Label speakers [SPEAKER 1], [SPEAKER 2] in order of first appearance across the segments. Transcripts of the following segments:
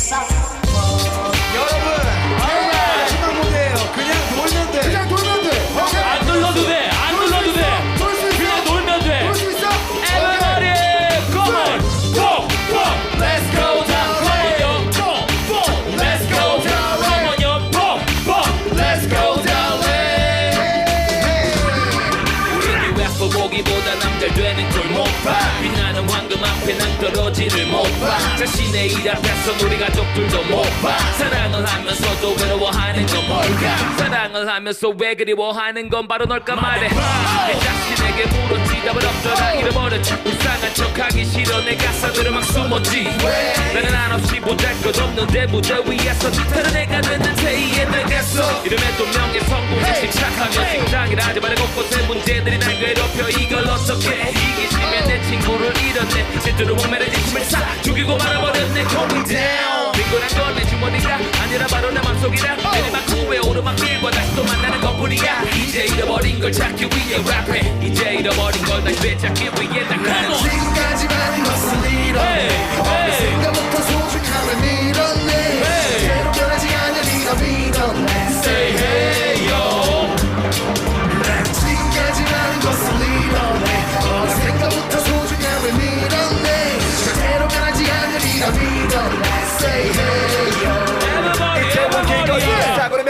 [SPEAKER 1] 했어
[SPEAKER 2] 떨어지를 못 봐. 자신의 일 앞에서 우리 가족들도 못 봐. 사랑을 하면서도 외로워하는 건 뭘까? 사랑을 하면서 왜 그리워하는 건 바로 널까 말해. 내 자신에게 물었지 답을 없더라 잃어버렸지. 불쌍한 척하기 싫어 내 가사들을 막 숨었지. 나는 한없이 보잘것 없는데 무대 위에서 다른 애가 됐는데 이해되겠어. 이름에 또 명예 성공에 집착하며 직장이라지 말고 곳곳에 문제들이 날 괴롭혀 이걸 어떻게 실제로 목매를 진심을 싹 죽이고 말아버렸네 Going down 빈곤한 건내 주머니가 아니라 바로 내 맘속이라. 내리막 후에 오르막길과 다시 또 만나는 것뿐이야. 이제 잃어버린 걸 찾기 위해 랩해. 이제 잃어버린 걸 다시 되찾기 위해 난 on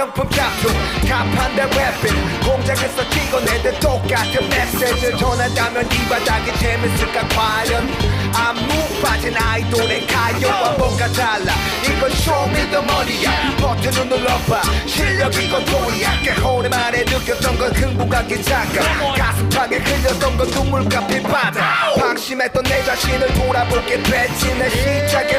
[SPEAKER 3] 명품 작품 가판대 랩핑 공장에서 찍어내는 똑같은 메시지를 전한다면 이 바닥이 재밌을까 과연? 안무 빠진 아이돌의 가요와 뭔가 달라. 이건 쇼미더머니야. 버튼을 눌러봐. 실력 이건 돈이야. 꽤 오랜만에 느꼈던 건 흥분과 긴장감 가슴팍에 흘렸던 건 눈물과 빛바다 방심했던 내 자신을 돌아보게. 됐지 내 시작의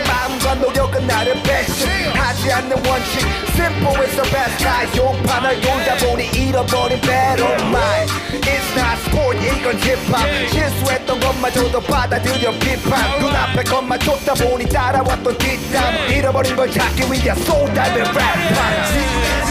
[SPEAKER 3] 하지 않는 원칙 simple is the best 가요판을 돌다 보니 잃어버린 battle mind It's not sport 이건 힙합 실수했던 것마저도 받아들여 비판 눈앞에 것만 쫓다 보니 따라왔던 뒷담 잃어버린 걸 찾기 위해 쏟아낸 랩판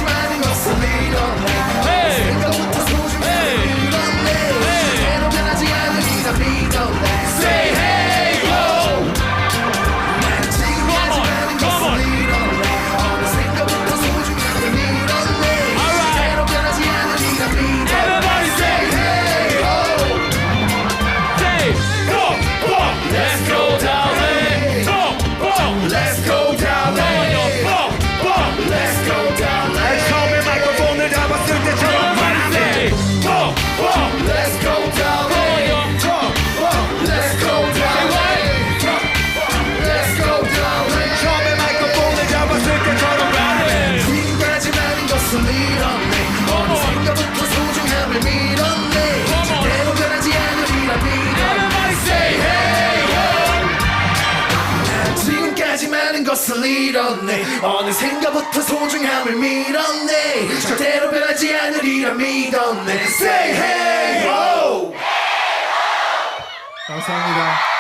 [SPEAKER 4] 것을 잃었네. 어느 생각부터 소중함을 밀었네. 절대로 변하지 않으리라 믿었네. Say hey, oh. 감사합니다.